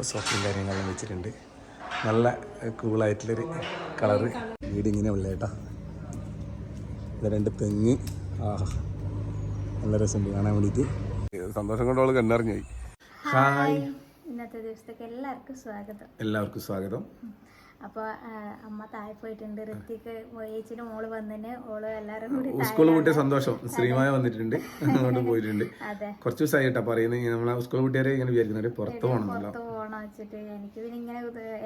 സോഫയും കാര്യങ്ങളെല്ലാം വെച്ചിട്ടുണ്ട്. നല്ല കൂളായിട്ടുള്ളൊരു കളറ്. വീട് ഇങ്ങനെ ഉള്ള കേട്ടോ. ഇത് രണ്ട് തെങ്ങ്. ആഹാ നല്ല രസമുണ്ട് കാണാൻ വേണ്ടിയിട്ട്. സന്തോഷം കൊണ്ട് അവൾ കണ്ണറിഞ്ഞായി പോയി. ഹായ്. ഇന്നത്തെ ദിവസത്തേക്ക് എല്ലാവർക്കും സ്വാഗതം. എല്ലാവർക്കും സ്വാഗതം. അപ്പോൾ അമ്മ താഴെ പോയിട്ടുണ്ട്. ഋത്തിക്ക് ചേച്ചിയുടെ മോൾ വന്നിന് ഓൾ എല്ലാവരും കൂടി സ്കൂൾ കൂട്ടിയ സന്തോഷം. ശ്രീമായ വന്നിട്ടുണ്ട്. അങ്ങോട്ട് പോയിട്ടുണ്ട്. അതെ. കുറച്ച് ദിവസമായിട്ടാ പറയുന്നത്. നമ്മളെ സ്കൂൾ കുട്ടികാരെ ഇങ്ങനെ വിചാരിക്കുന്നുണ്ട് പുറത്ത് പോകണമെന്നല്ലോ പുറത്ത് പോകണം വെച്ചിട്ട് എനിക്ക് പിന്നെ ഇങ്ങനെ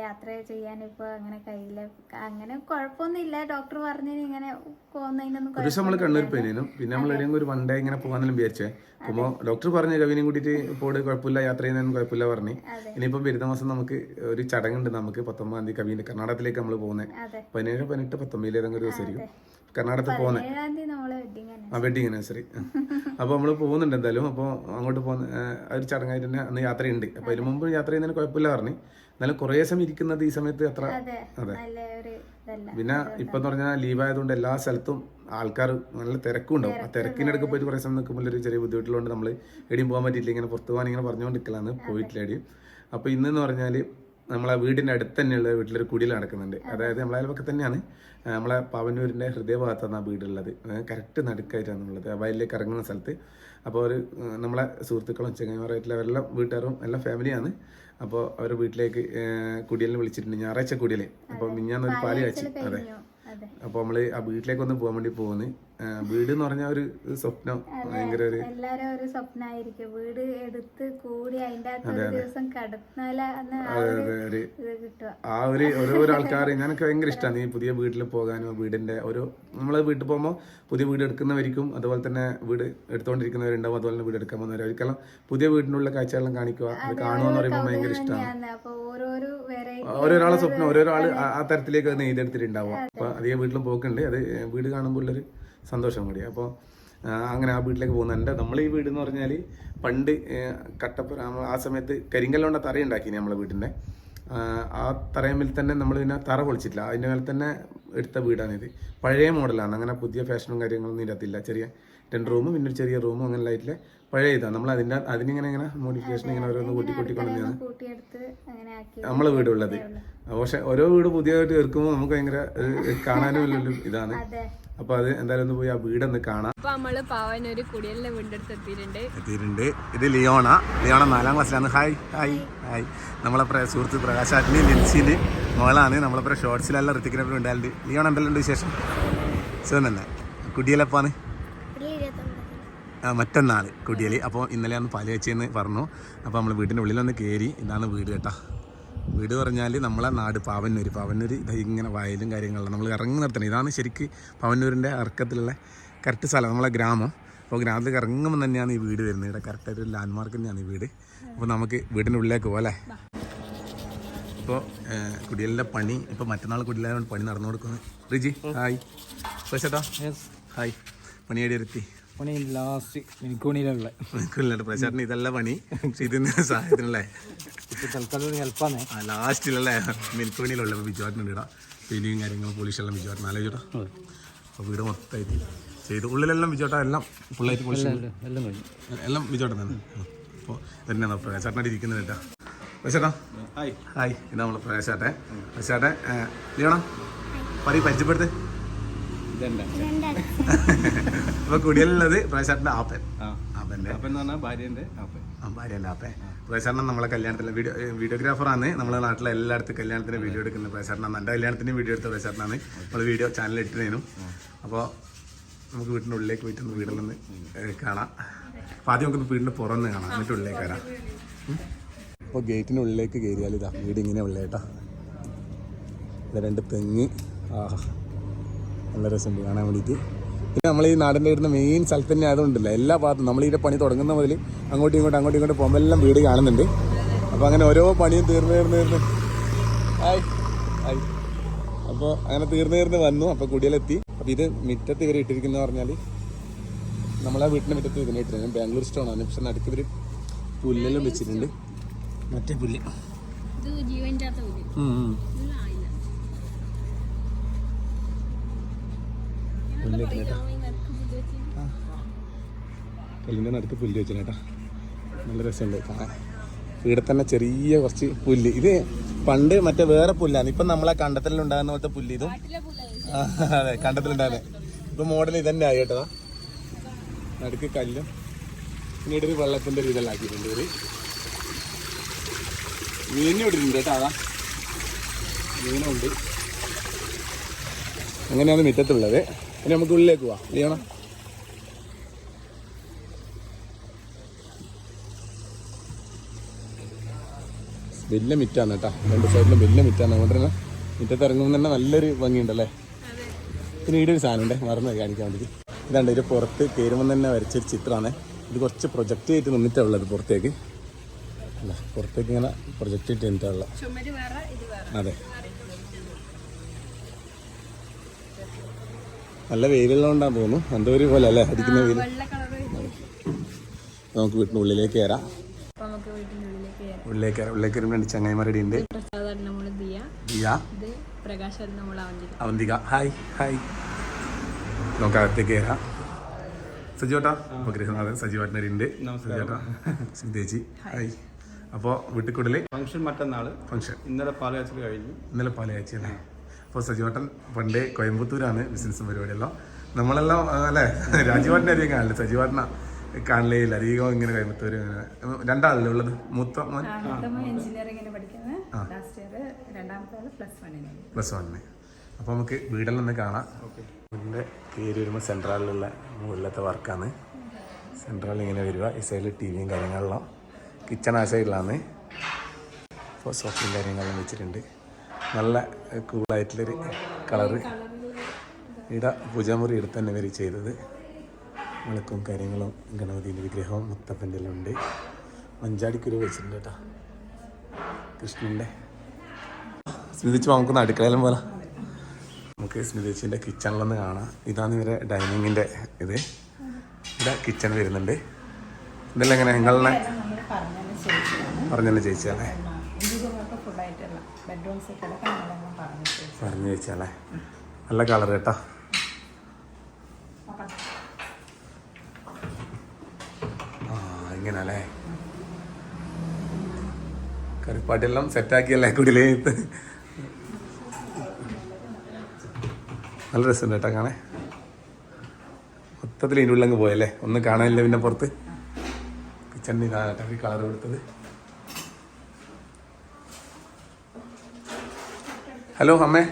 യാത്ര ചെയ്യാൻ ഇപ്പൊ അങ്ങനെ കയ്യിൽ അങ്ങനെ കുഴപ്പമൊന്നുമില്ല. ഡോക്ടർ പറഞ്ഞു ഇങ്ങനെ പോകുന്നതിനൊന്നും നമ്മൾ കണ്ണൂർ പോയിനും പിന്നെ നമ്മൾ എവിടെയെങ്കിലും ഒരു വൺ ഡേ ഇങ്ങനെ പോകാന്നെല്ലാം വിചാരിച്ചേ. അപ്പോ ഡോക്ടർ പറഞ്ഞു കവിനെയും കൂട്ടിട്ട് പോട് കുഴപ്പമില്ല യാത്ര ചെയ്യുന്നതിനും കുഴപ്പമില്ല പറഞ്ഞു. ഇനിയിപ്പോ ഇനിയിപ്പം വരുന്ന മാസം നമുക്ക് ഒരു ചടങ്ങുണ്ട് നമുക്ക് പത്തൊമ്പതാം തീയതി കവിന്റെ കർണാടകത്തിലേക്ക് നമ്മൾ പോകുന്നത് പതിനേഴ് പതിനെട്ട് പത്തൊമ്പതിൽ ഏതെങ്കിലും ഒരു ദിവസമായിരിക്കും. കർണാടകത്തിൽ പോകുന്നത് ആ വെഡിങ് ആനിവേഴ്സറി അപ്പോൾ നമ്മൾ പോകുന്നുണ്ട് എന്തായാലും. അപ്പോൾ അങ്ങോട്ട് പോകുന്ന ഒരു ചടങ്ങായിട്ട് തന്നെ അന്ന് യാത്രയുണ്ട്. അപ്പോൾ അതിന് മുമ്പ് യാത്ര ചെയ്യുന്നതിന് കുഴപ്പമില്ല പറഞ്ഞു. എന്നാലും കുറേ സമയം ഇരിക്കുന്നത് ഈ സമയത്ത് അത്ര അതെ. പിന്നെ ഇപ്പം എന്ന് പറഞ്ഞാൽ ലീവ് ആയതുകൊണ്ട് എല്ലാ സ്ഥലത്തും ആൾക്കാർ നല്ല തിരക്കും ഉണ്ടാവും ആ തിരക്കിനിടയ്ക്ക് പോയിട്ട് കുറേ സമയം നിൽക്കുമ്പോൾ ഒരു ചെറിയ ബുദ്ധിമുട്ടുള്ളതുകൊണ്ട് നമ്മൾ എടിയും പോകാൻ പറ്റിയില്ല. ഇങ്ങനെ പുറത്ത് പോകാൻ ഇങ്ങനെ പറഞ്ഞുകൊണ്ടിരിക്കലാണ്. പോയിട്ടില്ല എടിയും അപ്പോൾ ഇന്നെന്ന് പറഞ്ഞാൽ നമ്മളെ വീടിന്റെ അടുത്ത് തന്നെയുള്ള വീട്ടിലൊരു കുടിയിൽ നടക്കുന്നുണ്ട്. അതായത് നമ്മളെ അയൽപക്കത്ത് തന്നെയാണ്. നമ്മളെ പാവന്നൂരിന്റെ ഹൃദയഭാഗത്താണ് ആ വീടുള്ളത്. കറക്റ്റ് നടുക്കായിട്ടാണ് ഉള്ളത്. വയലിലേക്ക് ഇറങ്ങുന്ന സ്ഥലത്ത്. അപ്പോൾ ഒരു നമ്മളെ സുഹൃത്തുക്കളും ചെങ്ങന്മാരായിട്ടുള്ള അവരെല്ലാം വീട്ടുകാരും എല്ലാം ഫാമിലിയാണ്. അപ്പോൾ അവരുടെ വീട്ടിലേക്ക് കുടിയലിനെ വിളിച്ചിട്ടുണ്ട്. ഞായറാഴ്ച കുടിയൽ അപ്പോൾ മിഞ്ഞാന്നൊരു പാൽ കാച്ചി. അതെ. അപ്പോൾ നമ്മൾ ആ വീട്ടിലേക്ക് ഒന്ന് പോകാൻ വേണ്ടി പോകുന്നു വീട് എന്ന് പറഞ്ഞാൽ ഒരു സ്വപ്നം ഭയങ്കര ഒരു എല്ലാരും ഒരു സ്വപ്നമായിരിക്കും വീട് എടുത്ത് കൂടി അതിന്റെ ദിവസം ആ ഒരു ഓരോ ആൾക്കാർ ഞാനൊക്കെ ഭയങ്കര ഇഷ്ടമാണ് ഈ പുതിയ വീട്ടിൽ പോകാനും വീടിന്റെ ഓരോ നമ്മൾ വീട്ടിൽ പോകുമ്പോൾ പുതിയ വീട് എടുക്കുന്നവരിക്കും അതുപോലെ തന്നെ വീട് എടുത്തുകൊണ്ടിരിക്കുന്നവരുണ്ടാവും അതുപോലെ തന്നെ വീട് എടുക്കാൻ പോകുന്നവർ അവർക്കെല്ലാം പുതിയ വീടിനുള്ള കാഴ്ചകളെല്ലാം കാണിക്കുക അത് കാണുക എന്ന് പറയുമ്പോൾ ഭയങ്കര ഇഷ്ടമാണ് അപ്പൊ ഓരോരോ ഓരോരാളെ സ്വപ്നം ഓരോരാൾ ആ തരത്തിലേക്ക് അത് നെയ്തെടുത്തിട്ടുണ്ടാവും. അപ്പോൾ അധികം വീട്ടിലും പോക്കുണ്ട്. അത് വീട് കാണുമ്പോൾ ഉള്ളൊരു സന്തോഷം കൂടി. അപ്പോൾ അങ്ങനെ ആ വീട്ടിലേക്ക് പോകുന്നുണ്ട് നമ്മൾ ഈ വീട് എന്ന് പറഞ്ഞാൽ പണ്ട് കട്ടപ്പുറ ആ സമയത്ത് കരിങ്കല്ലോണ്ട തറ ഉണ്ടാക്കി നമ്മളെ വീടിന്റെ ആ തറയമ്മിൽ തന്നെ നമ്മൾ പിന്നെ തറ പൊളിച്ചിട്ടില്ല. അതിന്റെ മേലെ തന്നെ എടുത്ത വീടാണിത്. പഴയ മോഡലാണ്. അങ്ങനെ പുതിയ ഫാഷനും കാര്യങ്ങളൊന്നും ഇല്ലാത്തില്ല ചെറിയ രണ്ട് റൂമും പിന്നെ ഒരു ചെറിയ റൂമും അങ്ങനെ ആയിട്ടില്ല പഴയ ഇതാണ് നമ്മൾ അതിന്റെ അതിനിങ്ങനെ ഇങ്ങനെ മോഡിഫിക്കേഷൻ ഇങ്ങനെ ഓരോന്ന് കൂട്ടി അങ്ങനെ നമ്മളെ വീടുള്ളത്. പക്ഷെ ഓരോ വീട് പുതിയതായിട്ട് തീർക്കുമ്പോൾ നമുക്ക് ഭയങ്കര ഒരു കാണാനും ഉള്ളൊരു ഇതാണ്. അതെ. അപ്പൊ അത് എന്തായാലും ഒന്ന് പോയി ആ വീടൊന്ന് കാണാം. അപ്പൊ നമ്മൾ പാവനൊരു കുടിയലിന്റെ വീടിന്റെ അടുത്ത് എത്തിയിട്ടുണ്ട്. എത്തിയിട്ടുണ്ട്. ഇത് ലിയോണ. ലിയോണ നാലാം ക്ലാസ്സിലാണ്. Hi hi hi. നമ്മളെ സുഹൃത്ത് പ്രകാശാറ്റിന് ലിൻസിന് മോളാണ്. നമ്മളെ പ്ര ഷോർട്സിലെല്ലാം ഋത്തിക്കിനെ ഉണ്ടായിട്ടുണ്ട് ലിയോണ എന്തെല്ലാം ഉണ്ട് വിശേഷം? സുഖം തന്നെ. കുടിയലപ്പാണ് മറ്റന്നാൾ കുടിയൽ അപ്പോൾ ഇന്നലെ ഒന്ന് പാൽ വെച്ചെന്ന് പറഞ്ഞു. അപ്പോൾ നമ്മൾ വീടിന്റെ ഉള്ളിലൊന്ന് കയറി ഇതാണ് വീട് കേട്ടോ. വീട് പറഞ്ഞാൽ നമ്മളെ നാട് പാവന്നൂർ പാവന്നൂർ ഇത് ഇങ്ങനെ വയലും കാര്യങ്ങളെല്ലാം നമ്മൾ ഇറങ്ങി നിർത്തണം ഇതാണ് ശരിക്ക് പാവന്നൂരിന്റെ ഇറക്കത്തിലുള്ള കറക്റ്റ് സ്ഥലം. നമ്മളെ ഗ്രാമം. അപ്പോൾ ഗ്രാമത്തിൽ ഇറങ്ങുമ്പോൾ തന്നെയാണ് ഈ വീട് വരുന്നത്. ഇവിടെ കറക്റ്റായിട്ട് ഒരു ലാൻഡ് മാർക്ക് തന്നെയാണ് ഈ വീട്. അപ്പോൾ നമുക്ക് വീടിന്റെ ഉള്ളിലേക്ക് പോകാം അല്ലേ? ഇപ്പോൾ കുടിയലിന്റെ പണി. ഇപ്പോൾ മറ്റന്നാൾ കുടിയിലായതുകൊണ്ട് പണി നടന്നു കൊടുക്കുന്നത് റിജി ഹായ്. ചേട്ടാ ഹായ്. പണിയേടി എത്തി പണി ലാസ്റ്റ് മിനിക്കോണിയിലുള്ള നിൽക്കില്ല പ്രചാരണം ഇതല്ല പണി. പക്ഷെ ഇതിന് സഹായത്തിനല്ലേ ഇപ്പൊ തൽക്കാലം ഹെൽപ്പാണ് ആ ലാസ്റ്റിലല്ലേ മിൽക്കോണിയിലുള്ള ബിജുവാട്ടിനുണ്ട് ഇടാം പെയിന്റിങ് അപ്പോൾ വീട് മൊത്തമായിട്ട് ചെയ്തു. ഉള്ളിലെല്ലാം ബിജോട്ടാ എല്ലാം ഫുള്ളായിട്ട് പോളിഷ് എല്ലാം കഴിഞ്ഞു. എല്ലാം ബിജോട്ടൻ തന്നെ. അപ്പോൾ തന്നെയാണ് പ്രകാശാട്ടനായിട്ട് ഇരിക്കുന്നത് കേട്ടാ. പ്രകാശേട്ടാ ഹായ്. ഹായ്. ഇതാ നമ്മളെ പ്രകാശാട്ടെ പ്രശാട്ടെ ലിയോണ പറയും പരിചയപ്പെടുത്ത്. അപ്പോൾ കുടിയലുള്ളത് പ്രകാശാട്ടിന്റെ ആപ്പൻ. ആ. ആപ്പന്റെ. എന്ന് പറഞ്ഞാൽ ഭാര്യന്റെ ആപ്പൻ. പ്രേസറിനെ നമ്മളെ കല്യാണത്തിലെ വീഡിയോ വീഡിയോഗ്രാഫറാണ്. നമ്മളെ നാട്ടിലെ എല്ലായിടത്തും കല്യാണത്തിന് വീഡിയോ എടുക്കുന്ന പ്രേസറിനാണ് എന്റെ കല്യാണത്തിന് വീഡിയോ എടുത്ത പ്രേസറിനാണ് നമ്മൾ വീഡിയോ ചാനൽ ഇട്ടിരുന്നു അപ്പോൾ നമുക്ക് വീടിന്റെ ഉള്ളിലേക്ക് പോയിട്ട് ഒന്ന് വീടിൽ നിന്ന് കാണാം. അപ്പോൾ ആദ്യം നമുക്ക് വീടിന്റെ പുറന്ന് കാണാം. എന്നിട്ട് ഉള്ളിലേക്ക് വരാം. അപ്പോൾ ഗേറ്റിന്റെ ഉള്ളിലേക്ക് കയറിയാൽ ഇതാ വീട് ഇങ്ങനെ ഉള്ളേട്ടാ ഇത് രണ്ട് തെങ്ങ്. ആഹാ. നല്ല രസമുണ്ട് കാണാൻ വേണ്ടിയിട്ട്. പിന്നെ നമ്മൾ ഈ നാടിന്റെ ഇടുന്ന മെയിൻ സ്ഥലത്ത് തന്നെ ആയതുകൊണ്ടല്ല എല്ലാ ഭാഗത്തും നമ്മൾ ഇതിന്റെ പണി തുടങ്ങുന്ന മുതൽ അങ്ങോട്ടും ഇങ്ങോട്ടും അങ്ങോട്ടും ഇങ്ങോട്ടും പോകുമ്പോൾ എല്ലാം വീട് കാണുന്നുണ്ട്. അപ്പോൾ അങ്ങനെ ഓരോ പണിയും തീർന്ന് തീർന്ന് തീർന്ന്. ആയി ആയി. അപ്പോൾ അങ്ങനെ തീർന്ന് തീർന്ന് വന്നു അപ്പോൾ കുടിയിലെത്തി. അപ്പോൾ ഇത് മുറ്റത്ത് ഇവർ ഇട്ടിരിക്കുന്നതെന്ന് പറഞ്ഞാൽ നമ്മളെ വീട്ടിന്റെ മുറ്റത്ത് ഇതിനെ ഇട്ടിരുന്നു. ബാംഗ്ലൂർ സ്റ്റോണാണ് പക്ഷെ നടുക്ക് ഇവർ പുല്ലെല്ലാം വെച്ചിട്ടുണ്ട്. മറ്റേ പുല്ല്. പുല്ല് വെച്ചിട്ടാ കല്ലിന്റെ നടുക്ക് പുല്ല് വെച്ചിട്ടാ നല്ല രസമുണ്ട്. കാണാൻ ഇവിടെ തന്നെ ചെറിയ കുറച്ച് പുല്ല്. ഇത് പണ്ട് മറ്റേ വേറെ പുല്ലാണ്. ഇപ്പം നമ്മളെ കണ്ടത്തിലുണ്ടാകുന്ന പോലത്തെ പുല്ല് ഇതും. അതെ. കണ്ടത്തിലുണ്ടാകുന്നത് ഇപ്പൊ മോഡൽ ഇതന്നെ ആയി കേട്ടോ. നടുക്ക് കല്ലും. പിന്നീട് ഒരു വെള്ളത്തിന്റെ ഒരു ഇതെല്ലാം ആക്കിയിട്ടുണ്ട് ഇവർ. മീനും ഇട്ടിട്ടുണ്ട് കേട്ടോ അതാ. മീനുണ്ട്. അങ്ങനെയാണ് മുറ്റത്തുള്ളത്. ഇനി നമുക്ക് ഉള്ളിലേക്ക് പോവാം. ചെയ്യണം? വലിയ മിറ്റാണ് കേട്ടോ. രണ്ട് സൈഡിലും വലിയ മിറ്റാണ്. അതുകൊണ്ട് തന്നെ മിറ്റത്ത് ഇറങ്ങുമ്പോൾ തന്നെ നല്ലൊരു ഭംഗിയുണ്ടല്ലേ? പിന്നെ ഈടെ ഒരു സാധനമുണ്ട്. മറന്നു കാണിക്കാൻ വേണ്ടി ഇതാണ്ട് ഇത് പുറത്ത് കയറുമ്പോൾ തന്നെ വരച്ചൊരു ചിത്രമാണ്. ഇത് കുറച്ച് പ്രൊജക്റ്റ് ചെയ്തിട്ട് നിന്നിട്ടാണ് ഉള്ളത് പുറത്തേക്ക്. അല്ല പുറത്തേക്ക് ഇങ്ങനെ പ്രൊജക്റ്റ് ചെയ്തിട്ട് നിന്നിട്ടാണ് വേറെ. അതെ. നല്ല വെയിലുള്ളതുകൊണ്ടാന്ന് തോന്നുന്നു. എന്തോ ഒരു പോലെ അല്ലേ? അടിക്കുന്ന വെയിൽ. നമുക്ക് വീട്ടിന് ഉള്ളിലേക്ക് കയറാം ഉള്ളിലേക്ക് കയറാം ഉള്ളിലേക്ക് വരുമ്പോൾ രണ്ട് ചങ്ങായിമാരുടെ ഉണ്ട് അവന്തിക. Hi hi. നമുക്ക് അകത്തേക്ക് കയറാം സജിയോട്ടാ അപ്പോൾ ഗൃഹനാഥൻ സജീവാട്ടനരി ഉണ്ട് സജിയോട്ടാ സിദ്ധേച്ചി ഹായ്. അപ്പോൾ വീട്ടിൽ കൂടുതൽ ഫംഗ്ഷൻ മറ്റന്നാൾ ഫംഗ്ഷൻ. ഇന്നലെ പാലയാച്ചു കഴിഞ്ഞു. ഇന്നലെ പാലയാഴ്ച അപ്പോൾ സജീവട്ടൻ പണ്ട് കോയമ്പത്തൂരാണ് ബിസിനസ് പരിപാടിയെല്ലാം. നമ്മളെല്ലാം അല്ലെ? രാജീവാട്ടിനെ അധികം കാണില്ല. സജീവാട്ടന കാണലേ ഇല്ല അധികം ഇങ്ങനെ കോയമ്പത്തൂർ ഇങ്ങനെ. രണ്ടാളല്ലേ ഉള്ളത്? മൂത്ത മോൻ? പ്ലസ് വണ്ണിന് വണ്ണിന് അപ്പോൾ നമുക്ക് വീടെല്ലാം ഒന്ന് കാണാം. വീടിന്റെ കയറി വരുമ്പോൾ സെൻട്രലിലുള്ള മുകളിലത്തെ വർക്കാണ് സെൻട്രലിൽ ഇങ്ങനെ വരിക. ഈ സൈഡിൽ ടി വിയും കാര്യങ്ങളെല്ലാം കിച്ചൺ ആ സൈഡിലാണ് അപ്പോൾ സോഫയും കാര്യങ്ങളെല്ലാം വെച്ചിട്ടുണ്ട്. നല്ല കൂളായിട്ടുള്ളൊരു കളറ്. ഇട പൂജാമുറി എടുത്ത് തന്നെ വരെ ചെയ്തത്. വിളക്കും കാര്യങ്ങളും ഗണപതിന്റെ വിഗ്രഹവും മുത്തപ്പന്റെ എല്ലാം ഉണ്ട്. മഞ്ചാടിക്കുരു വെച്ചിട്ടുണ്ട് കേട്ടോ. കൃഷ്ണന്റെ. സ്മിതിച്ച് നമുക്കൊന്ന് അടുക്കളയിലും പോലെ നമുക്ക് സ്മിതിച്ചിന്റെ കിച്ചണിലൊന്ന് കാണാം. ഇതാണ് ഇവരെ ഡൈനിങ്ങിന്റെ ഇത്. ഇവിടെ കിച്ചൺ വരുന്നുണ്ട്. ഇതെല്ലാം എങ്ങനെ നിങ്ങളെ പറഞ്ഞല്ലേ ചേച്ചിയല്ലേ കിടക്കാൻ നമ്മളെല്ലാം പറഞ്ഞു വെച്ചാലേ. നല്ല കളർ കേട്ടോ. ആ ഇങ്ങനല്ലേ? കറിപ്പാട്ടെല്ലാം സെറ്റാക്കിയല്ലേ കുടിലേ? നല്ല രസമുണ്ട് കേട്ടോ കാണേ മൊത്തത്തിൽ ഇതിന്റെ അങ്ങ് പോയല്ലേ? ഒന്ന് കാണാനില്ല പിന്നെ പുറത്ത്. കിച്ചണിന് കളർ കൊടുത്തത്. ഹലോ അമ്മേ.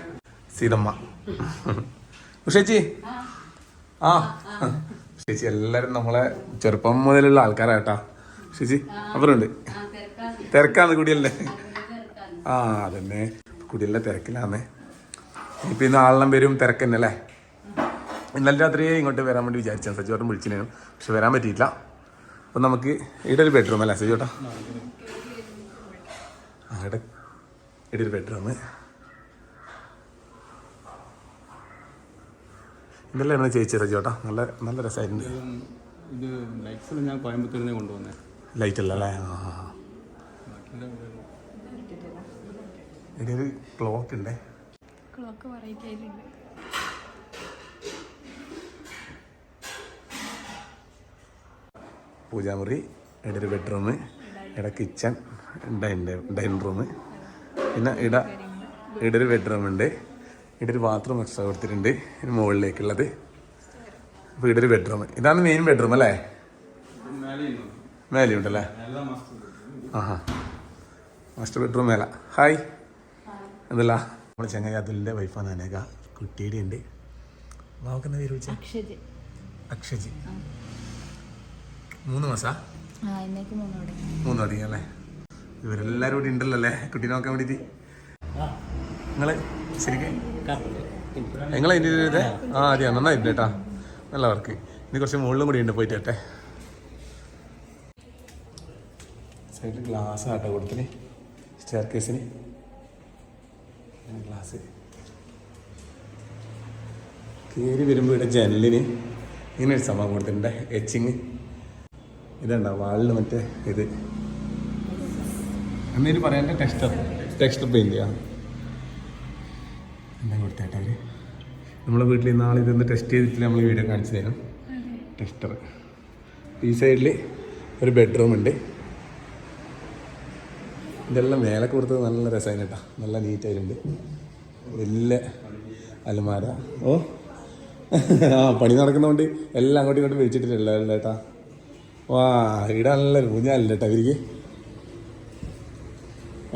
സീതമ്മ. ഉഷേച്ചി? ആ. ചേച്ചി എല്ലാരും നമ്മളെ ചെറുപ്പം മുതലുള്ള ആൾക്കാരാ കേട്ടാ ചേച്ചി അവരുണ്ട് തിരക്കാന്ന് കുടിയല്ലേ? ആ അതന്നെ. കുടിയല്ല തിരക്കിലാന്നേ. ഇപ്പൊ ഇന്ന് ആളെല്ലാം വരും തിരക്കന്നെ അല്ലേ ഇന്നലെ രാത്രി ഇങ്ങോട്ട് വരാൻ വേണ്ടി വിചാരിച്ചാൽ സജോട്ടൻ വിളിച്ചിനു പക്ഷെ വരാൻ പറ്റിയില്ല അപ്പൊ നമുക്ക് ഇവിടെ ഒരു ബെഡ്റൂം അല്ലേ സജോട്ടാ ആ ഇവിടെ. ഇവിടെ. ഒരു ബെഡ്റൂം ഇതെല്ലാം ചേച്ചി സജോട്ടാ നല്ല നല്ല രസമായിട്ടുണ്ട്. ഇത് ലൈറ്റ്സ് ഞാൻ കോയമ്പത്തൂരിൽ നിന്ന് കൊണ്ടുവന്നേ. ലൈറ്റ് അല്ല അല്ലേ? ആ. ഇവിടെ ഒരു ക്ലോക്ക് ഉണ്ടേ ക്ലോക്ക് വെറൈറ്റി ആയിട്ടുണ്ട് പൂജാമുറി ഇവിടെ ഒരു ബെഡ്റൂം ഇവിടെ കിച്ചൺ ഡൈനിങ് റൂം പിന്നെ ഇട ഇവിടെ ഒരു ബെഡ്റൂം ഉണ്ട് ഇവിടെ ഒരു ബാത്റൂം എക്സ്ട്രാ കൊടുത്തിട്ടുണ്ട് ഇതിന് മുകളിലേക്കുള്ളത്. അപ്പോൾ ഇവിടെ ഒരു ബെഡ്റൂം ഇതാണ് മെയിൻ ബെഡ്റൂം അല്ലേ? മേലെ ഉണ്ടല്ലേ ആഹാ. മാസ്റ്റർ ബെഡ്റൂം മേല. ഹായ് എന്തല്ല നമ്മൾ ചങ്ങായി അതുലിന്റെ വൈഫാണ് അനേക. കുട്ടിയുടെ ഉണ്ട് വാക്കുന്ന പേര് വിളിച്ച? അക്ഷജ്. അക്ഷജി. മൂന്ന് മാസാ? മൂന്ന് തുടങ്ങി അല്ലേ? ഇവരെല്ലാവരും കൂടി ഉണ്ടല്ലോ അല്ലേ? കുട്ടീനെ നോക്കാൻ വേണ്ടിയിട്ട്. നിങ്ങൾ ശരിക്കും? നിങ്ങൾ അതിന്റെ ആ അതെയാ നന്നായിരുന്നു കേട്ടാ. നല്ല വർക്ക് ഇനി കുറച്ച് മുകളിലും കൂടി ഉണ്ട് പോയിട്ട് കേട്ടെ സൈഡിൽ ഗ്ലാസ് ആട്ടോ കൊടുത്തിന് സ്റ്റെയർ കേസിന് ഗ്ലാസ് കയറി വരുമ്പോൾ ഇവിടെ ജനലിന് ഇങ്ങനെ ഒരു സംഭവം കൊടുത്തിട്ടുണ്ട്. എച്ചിങ് ഇതുണ്ടോ? വാളിൽ മറ്റേ ഇത്. എന്നൊരു പറയാൻ ടെക്സ്റ്റർ ടെക്സ്റ്റർ പെയിന്റ് ആ എന്താ കൊടുത്തേട്ടാ നമ്മളെ വീട്ടിൽ നാളെ ഇതൊന്ന് ടെസ്റ്റ് ചെയ്തിട്ട് നമ്മൾ വീഡിയോ കാണിച്ചു തരാം. ടെസ്റ്റർ ഈ സൈഡിൽ ഒരു ബെഡ്റൂം ഉണ്ട്. ഇതെല്ലാം മേലെ കൊടുത്തത് നല്ല രസമാണ് കേട്ടോ. നല്ല നീറ്റായിട്ടുണ്ട് വലിയ അലമാര. ഓ. ആ പണി നടക്കുന്നതുകൊണ്ട് എല്ലാം അങ്ങോട്ടും ഇങ്ങോട്ടും വിളിച്ചിട്ടില്ല ചേട്ടാ വാ ഇവിടെ നല്ല ഊഞ്ഞാലല്ലേട്ടാ ഇവർക്ക്.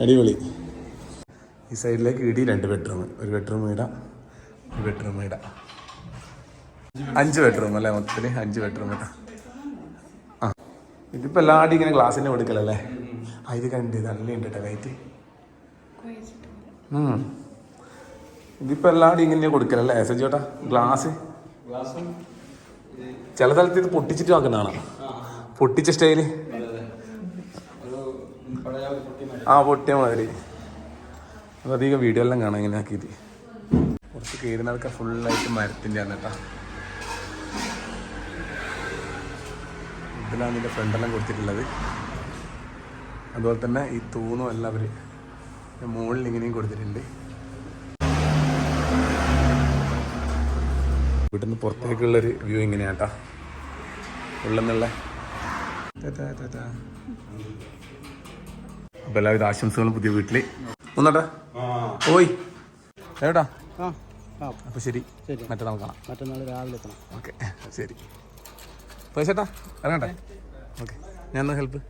അടിപൊളി. ഈ സൈഡിലേക്ക് ഇടി രണ്ട് ബെഡ്റൂം ഒരു ബെഡ്റൂം ഇടാം ഒരു ബെഡ്റൂം ഇടാം. അഞ്ച് ബെഡ്റൂം അല്ലേ മൊത്തത്തിൽ? അഞ്ച് ബെഡ്റൂം ഇടാം. ആ. ഇതിപ്പോൾ എല്ലാവരും ഇങ്ങനെ ഗ്ലാസിന്റെ കൊടുക്കലല്ലേ ആ ഇത് കണ്ട് നല്ല ഉണ്ട് കേട്ടോ ലൈറ്റ്. ഇതിപ്പോൾ എല്ലാവരും ഇങ്ങനെ കൊടുക്കലല്ലേ? എസ് ചേട്ടാ ഗ്ലാസ്? ചില സ്ഥലത്ത് ഇത് പൊട്ടിച്ചിട്ട് ആക്കുന്നതാണ് പൊട്ടിച്ച സ്റ്റൈൽ. ആ പൊട്ടിയ മാതിരി. അധികം വീഡിയോ എല്ലാം കാണാം ഇങ്ങനെ ആക്കിയിട്ട്. കുറച്ച് കയറുന്നതൊക്കെ ഫുള്ളായിട്ട് മരത്തിന്റെ ആണ് കേട്ടോ. ഇതിലാണ് ഇതിന്റെ ഫ്രണ്ടെല്ലാം കൊടുത്തിട്ടുള്ളത്. അതുപോലെ തന്നെ ഈ തൂണും എല്ലാം അവർ മുകളിൽ ഇങ്ങനെയും കൊടുത്തിട്ടുണ്ട്. വീട്ടിൽ നിന്ന് പുറത്തേക്കുള്ളൊരു വ്യൂ ഇങ്ങനെയാട്ടാ ഉള്ളെന്നുള്ള അപ്പോൾ എല്ലാവിധ ആശംസകളും പുതിയ വീട്ടിൽ ഒന്നോട്ടാ ഓയ് ഏട്ടാ. അപ്പൊ ശരി. മറ്റന്നാൾ കാണാം. മറ്റന്നാൾ രാവിലെ എത്തണം. ഓക്കെ. ശരി. പൈസട്ടാ ഇറങ്ങട്ടെ? ഓക്കെ. ഞാൻ ഒന്ന് ഹെൽപ്പ്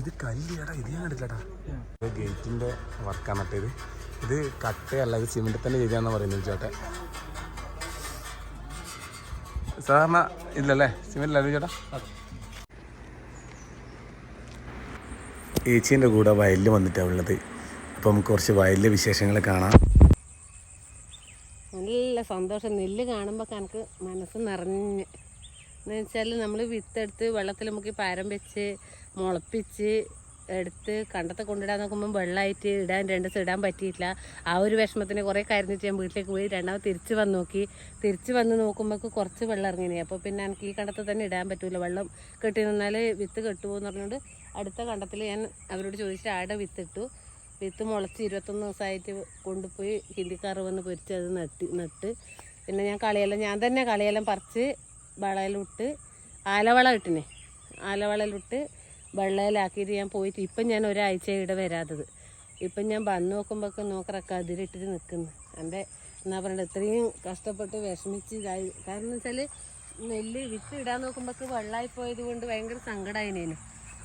ഇത് കല്ലിയടാ ഇത് ഞാൻ കണ്ടില്ലടാ ഇത് ഗേറ്റിന്റെ വർക്കാണ് മറ്റേത്. ഇത് ഇത് കട്ടയല്ല ഇത് സിമെന്റ് തന്നെ ചെയ്താന്ന് പറയുന്നത് ചേട്ടെ. സാധാരണ ഇല്ലല്ലേ? സിമെന്റ് അല്ലേ ചേട്ടാ? ഏച്ചീന്റെ കൂടെ വയലിൽ വന്നിട്ടാണ് ഉള്ളത്. അപ്പോൾ നമുക്ക് കുറച്ച് വയലിലെ വിശേഷങ്ങൾ കാണാം. നല്ല സന്തോഷം. നെല്ല് കാണുമ്പോൾ കണക്ക് മനസ്സ് നിറഞ്ഞ്. എന്ന് വെച്ചാൽ നമ്മൾ വിത്തെടുത്ത് വെള്ളത്തിൽ മുക്കി പാരം വെച്ച് മുളപ്പിച്ച് എടുത്ത് കണ്ടത്തെ കൊണ്ടിടാൻ നോക്കുമ്പോൾ വെള്ളമായിട്ട് ഇടാൻ രണ്ട് ദിവസം ഇടാൻ പറ്റിയിട്ടില്ല. ആ ഒരു വിഷമത്തിന് കുറേ കരഞ്ഞിട്ട് ഞാൻ വീട്ടിലേക്ക് പോയി. രണ്ടാമത് തിരിച്ച് വന്ന് നോക്കി. തിരിച്ച് വന്ന് നോക്കുമ്പോൾ കുറച്ച് വെള്ളം ഇറങ്ങിനി. അപ്പോൾ പിന്നെ എനിക്ക് ഈ കണ്ടത്തിൽ തന്നെ ഇടാൻ പറ്റൂല. വെള്ളം കെട്ടി നിന്നാൽ വിത്ത് കെട്ടുപോകുന്ന പറഞ്ഞുകൊണ്ട് അടുത്ത കണ്ടത്തിൽ ഞാൻ അവരോട് ചോദിച്ചിട്ട് ആടെ വിത്തിട്ടു. വിത്ത് മുളച്ച് ഇരുപത്തൊന്ന് ദിവസമായിട്ട് കൊണ്ടുപോയി ഹിന്ദിക്കാർ വന്ന് പൊരിച്ച് അത് നട്ട് നട്ട്. പിന്നെ ഞാൻ കളിയെല്ലാം ഞാൻ തന്നെ കളിയെല്ലാം പറിച്ച് വളയിലിട്ട് ആലവള ഇട്ടിനെ. ആലവളയിലിട്ട് വെള്ളയിലാക്കിയിട്ട് ഞാൻ പോയിട്ട് ഇപ്പം ഞാൻ ഒരാഴ്ച ഇവിടെ വരാത്തത്. ഇപ്പം ഞാൻ വന്ന് നോക്കുമ്പോഴൊക്കെ നോക്കറൊക്കെ അതിലിട്ടിട്ട് നിൽക്കുന്നു. എന്റെ എന്നാ പറയണ്ടത് ഇത്രയും കഷ്ടപ്പെട്ട് വിഷമിച്ച് കാരണം എന്ന് വെച്ചാൽ നെല്ല് വിത്ത് ഇടാൻ നോക്കുമ്പോഴൊക്കെ വെള്ളമായി പോയത് കൊണ്ട് ഭയങ്കര സങ്കടമായിനേനു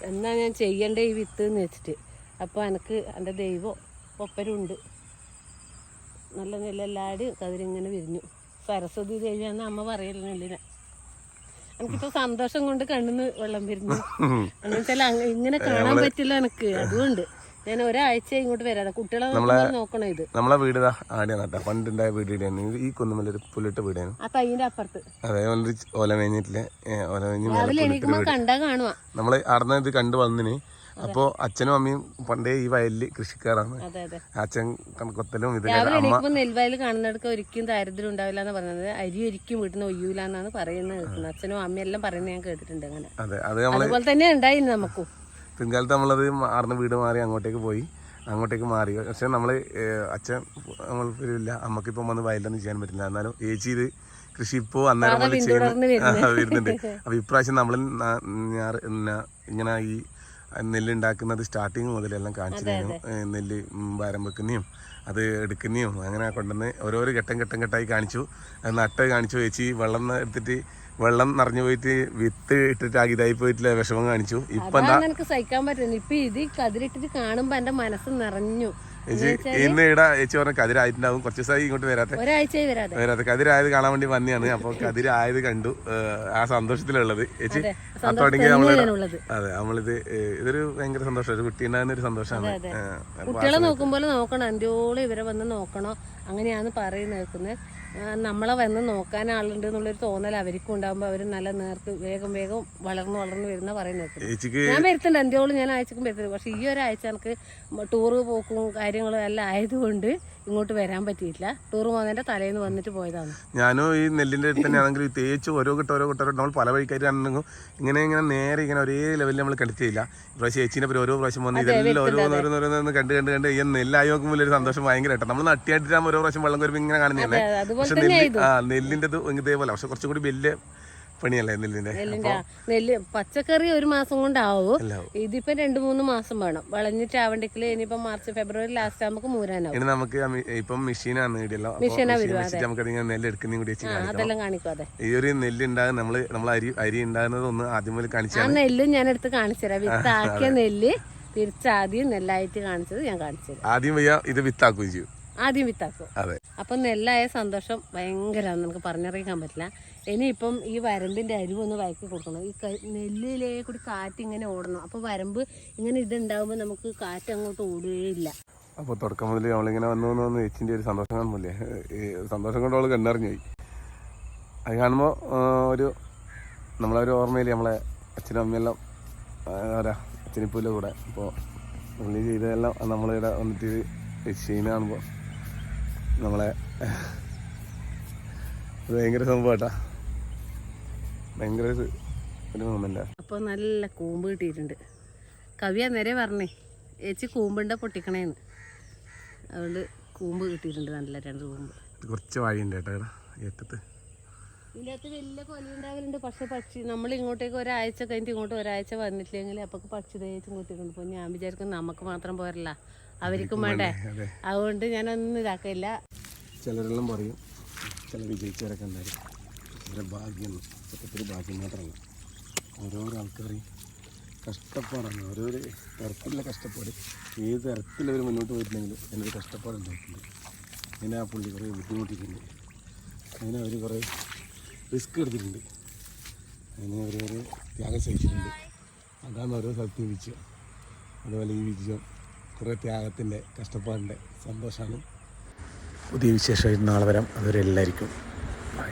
എന്നാ ഞാൻ ചെയ്യണ്ടേ ഈ വിത്ത് എന്ന് വെച്ചിട്ട്. അപ്പോൾ എനിക്ക് എന്റെ ദൈവം ഒപ്പരുണ്ട്. നല്ല നല്ല നെല്ലെല്ലാടി കതിരിങ്ങനെ വിരിഞ്ഞു. സരസ്വതി ദേവി എന്ന അമ്മ പറയല്ലോ നെല്ലിനെ. എനിക്കിപ്പോൾ സന്തോഷം കൊണ്ട് കണ്ണിന്ന് വെള്ളം വരുന്നു എന്നുവെച്ചാൽ ഇങ്ങനെ കാണാൻ പറ്റില്ല എനിക്ക്. അതുകൊണ്ട് ഞാൻ ഒരാഴ്ച ഇങ്ങോട്ട് വരാതെ കുട്ടികളെ നോക്കണോ ഇത്? നമ്മളെ വീട് ആടിയാ നട്ടാ പണ്ടുണ്ടായ വീട് ഇടിയാണ് ഈ കുന്നുമല്ലൊരു പുല്ലിട്ട വീടാണ് ആ അപ്പുറത്ത്. അതെ ഓല മേഞ്ഞിട്ടില്ലേ? ഓല മേഞ്ഞ് കണ്ടാ കാണുക നമ്മൾ അടന്ന ഇത് കണ്ടു വന്നിന്. അപ്പോൾ അച്ഛനും അമ്മയും പണ്ടേ ഈ വയലിൽ കൃഷിക്കാരാണ്. അച്ഛൻ കൊത്തലും ഇത് നെൽവയൽ കാണുന്നിടക്ക് ഒരിക്കലും ദാരിദ്ര്യം ഉണ്ടാവില്ല എന്ന് പറഞ്ഞത്. അരി ഒരിക്കലും വീട്ടിൽ നിന്ന് ഒയ്യൂല എന്നാണ് പറയുന്നത് കേൾക്കുന്നത്. അച്ഛനും അമ്മയും എല്ലാം പറയുന്നത് ഞാൻ കേട്ടിട്ടുണ്ട് അങ്ങനെ. അതെ അത് നമ്മൾ അതുപോലെ തന്നെ ഉണ്ടായിരുന്നു നമുക്കും. പിൻകാലത്ത് നമ്മളത് മാറുന്ന വീട് മാറി അങ്ങോട്ടേക്ക് പോയി. അങ്ങോട്ടേക്ക് മാറി. പക്ഷെ നമ്മൾ അച്ഛൻ നമ്മൾ ഇല്ല അമ്മക്കിപ്പം വന്ന് വയലൊന്നും ചെയ്യാൻ പറ്റില്ല. എന്നാലും ഏച്ചി ഇത് കൃഷി ഇപ്പോൾ അന്നേരം വരുന്നുണ്ട്. അപ്പോൾ ഇപ്രാവശ്യം നമ്മൾ ഇങ്ങനെ ഈ നെല്ലുണ്ടാക്കുന്നത് സ്റ്റാർട്ടിങ് മുതലെല്ലാം കാണിച്ചു തരും നെല്ല് ഭാരം വെക്കുന്നതും അത് എടുക്കുന്നതും അങ്ങനെ കൊണ്ടുവന്ന് ഓരോരോ ഘട്ടം ഘട്ടം ഘട്ടമായി കാണിച്ചു. നട്ട് കാണിച്ചു വെച്ച് വെള്ളം എടുത്തിട്ട് വെള്ളം നിറഞ്ഞു പോയിട്ട് വിത്ത് ഇട്ടിട്ട് ഇതായി പോയിട്ടില്ല വിഷമം കാണിച്ചു. ഇപ്പൊ എന്താ എനിക്ക് സഹിക്കാൻ പറ്റുന്നു ഇപ്പൊ ഇത് കതിരിട്ടിട്ട് കാണുമ്പോ എന്റെ മനസ്സ് നിറഞ്ഞു. ചേച്ചി ഇന്ന് ഇവിടെ ചേച്ചി പറഞ്ഞ കതിരായിട്ടുണ്ടാവും കുറച്ച് ദിവസമായി ഇങ്ങോട്ട് വരാത്ത. വരാത്ത. കതിരായത് കാണാൻ വേണ്ടി വന്നെയാണ്. അപ്പോൾ കതിരായത് കണ്ടു. ആ സന്തോഷത്തിലുള്ളത്. ചേച്ചി തുടങ്ങി നമ്മൾ. അതെ നമ്മളിത് ഇതൊരു ഭയങ്കര സന്തോഷം ഒരു കുട്ടി ഉണ്ടാകുന്ന ഒരു സന്തോഷമാണ്. അപ്പൊ കുട്ടികളെ നോക്കുമ്പോൾ നോക്കണം. എന്റോളം ഇവരെ വന്ന് നോക്കണം? അങ്ങനെയാന്ന് പറയുന്നത് നമ്മളെ വന്ന് നോക്കാൻ ആളുണ്ട് എന്നുള്ളൊരു തോന്നൽ അവർക്കും ഉണ്ടാകുമ്പോൾ അവർ നല്ല നേർക്ക് വേഗം വേഗം വളർന്ന് വളർന്ന് വരുന്ന പറയുന്നത് ഞാൻ വരുത്തുണ്ട് എന്റോളം ഞാൻ ആഴ്ചക്കും വരുത്തുണ്ട് പക്ഷെ ഈ ഒരാഴ്ച എനിക്ക് ടൂറ് പോക്കും കാര്യങ്ങളും എല്ലാം ആയതുകൊണ്ട് ഇങ്ങോട്ട് വരാൻ പറ്റിയില്ല ടൂർ പോകുന്നതിന്റെ തലേന്ന് വന്നിട്ട് പോയതാണ്. ഞാനും ഈ നെല്ലിന്റെ അടുത്ത് തന്നെയാണെങ്കിൽ ഈ തേച്ച് ഓരോ ഘട്ടം ഓരോ ഘട്ടം നമ്മൾ പല വഴിക്കായിട്ടുണ്ടെങ്കിൽ ഇങ്ങനെ ഇങ്ങനെ നേരെ ഇങ്ങനെ ഒരേ ലെവലിൽ നമ്മൾ കണ്ടിട്ടില്ല. ഇപ്രാവശ്യം ചേച്ചീനെ ഓരോ പ്രാവശ്യം വന്ന് ഇതെല്ലാം ഓരോന്നോരോന്നോരോന്ന് കണ്ട് കണ്ട് കണ്ട് ഈ നെല്ലായി നോക്കുമ്പോൾ ഒരു സന്തോഷം ഭയങ്കര കേട്ടോ നമ്മൾ നട്ടിയായിട്ടാകുമ്പോൾ ഓരോ പ്രാവശ്യം വെള്ളം കയറുമ്പോൾ ഇങ്ങനെ കാണുന്നതന്നെ അതുപോലെ പക്ഷെ നെല്ലിന്റെ നെല്ല് ആ നെല്ലിന്റെ ഇതേപോലെ. പക്ഷെ കുറച്ചും കൂടി വലിയ പണിയല്ലേ നെല്ലിന്റെ? നെല്ല് പച്ചക്കറി ഒരു മാസം കൊണ്ടാവും. ഇതിപ്പോ രണ്ടു മൂന്ന് മാസം വേണം. വളഞ്ഞിട്ടാവണ്ടെങ്കിൽ ഇനിയിപ്പോ മാർച്ച് ഫെബ്രുവരി ലാസ്റ്റ് നമുക്ക് മൂരാനാവും. നമുക്ക് ആ ഇപ്പം മെഷീനാണ് ഇടിയല്ലോ. മെഷീനാ വരുവാ, വെച്ചിട്ട് നമുക്ക് അതിങ്ങനെ നെല്ല് എടുക്കുന്നതും കൂടി ആ അതെല്ലാം കാണിക്കും അതെ. ഈ ഒരു നെല്ല് ഉണ്ടാകുന്ന നമ്മൾ നമ്മൾ അരി അരി ഉണ്ടാകുന്നത് ഒന്ന് ആദ്യം മുതൽ ആ കാണിച്ചാണ് നെല്ലും ഞാൻ എടുത്ത് കാണിച്ചുതരാം വിത്താക്കിയ നെല്ല് തിരിച്ചാദ്യം നെല്ലായിട്ട് കാണിച്ചത് ഞാൻ കാണിച്ചു ആദ്യം വയ്യ ഇത് വിത്താക്കുകയും ചെയ്യും. ആദ്യം വിത്താക്കും. അപ്പൊ നെല്ലായ സന്തോഷം ഭയങ്കരമാണ് നമുക്ക് പറഞ്ഞറിയിക്കാൻ പറ്റില്ല. ഇനിയിപ്പം ഈ വരമ്പിന്റെ അരിവ് ഒന്ന് വയക്കി കൊടുക്കണം. ഈ നെല്ലിലേ കൂടി കാറ്റ് ഇങ്ങനെ ഓടണം. അപ്പൊ വരമ്പ് ഇങ്ങനെ ഇതുണ്ടാവുമ്പോ നമുക്ക് കാറ്റ് അങ്ങോട്ട് ഓടുകയില്ല. അപ്പൊ തുടക്കം മുതൽ നമ്മളിങ്ങനെ വന്നു എച്ചിന്റെ വന്ന് ഒരു സന്തോഷം കാണുമ്പോലെ ഈ സന്തോഷം കൊണ്ട് അവൾ കണ്ടറിഞ്ഞു പോയി. അത് കാണുമ്പോൾ ഒരു നമ്മളെ ഒരു ഓർമ്മയില്ലേ നമ്മളെ അച്ഛനും അമ്മയെല്ലാം ആരാ അച്ഛനിപ്പൂന്റെ കൂടെ. അപ്പോൾ പുള്ളി ചെയ്തതെല്ലാം നമ്മളിവിടെ വന്നിട്ട് ചെയ്യുന്ന കാണുമ്പോൾ നമ്മളെ ഭയങ്കര സംഭവം കേട്ടാ ഭയങ്കര ഒരു മൊമെന്റാണ് അപ്പോൾ നല്ല കൂമ്പ് കിട്ടിയിട്ടുണ്ട്. കവി നേരെ പറഞ്ഞേ ഏച്ചി കൂമ്പുണ്ട പൊട്ടിക്കണേന്ന്. അതുകൊണ്ട് കൂമ്പ് കിട്ടിയിട്ടുണ്ട് നല്ല രണ്ട് കൂമ്പ്. കുറച്ച് വഴിയുണ്ട് കേട്ടോ ഏറ്റത്ത് ഇതിനകത്ത് വലിയ കൊലയുണ്ടാകലുണ്ട് പക്ഷെ പക്ഷി നമ്മൾ ഇങ്ങോട്ടേക്ക് ഒരാഴ്ച കഴിഞ്ഞിട്ട് ഇങ്ങോട്ട് ഒരാഴ്ച വന്നിട്ടില്ലെങ്കിൽ അപ്പൊ പക്ഷി തേച്ചും കുത്തിക്കൊണ്ട് പോകും ഞാൻ വിചാരിക്കും നമുക്ക് മാത്രം പോരല്ല. അവർക്കും വേണ്ടേ? അതെ. അതുകൊണ്ട് ഞാനൊന്നും ഇതാക്കില്ല. ചിലരെല്ലാം പറയും ചില വിജയിച്ചവരൊക്കെ ഉണ്ടായിരുന്നു ചില ഭാഗ്യം സത്യത്തിൽ ഭാഗ്യം മാത്രമല്ല. ഓരോരോ ആൾക്കാരെയും കഷ്ടപ്പാടാണ്. ഓരോരോ തരത്തിലുള്ള കഷ്ടപ്പാട്. ഏത് തരത്തിലവർ മുന്നോട്ട് പോയിട്ടുണ്ടെങ്കിലും അതിനൊരു കഷ്ടപ്പാട് ഉണ്ടായിട്ടുണ്ട്. അതിനെ ആ പുള്ളി കുറേ ബുദ്ധിമുട്ടിയിട്ടുണ്ട്. അതിനെ അവർ കുറേ റിസ്ക് എടുത്തിട്ടുണ്ട്. അതിനെ അവർ ത്യാഗം സഹിച്ചിട്ടുണ്ട് അതാണ് ഓരോ സ്ഥലത്ത് വിജയം. അതുപോലെ ഈ വിജയം കുറേ ത്യാഗത്തിന്റെ കഷ്ടപ്പാടിന്റെ സന്തോഷമാണ് പുതിയ വിശേഷമായിട്ട് നാളെ വരാം. അതുവരെ എല്ലാവർക്കും ബൈ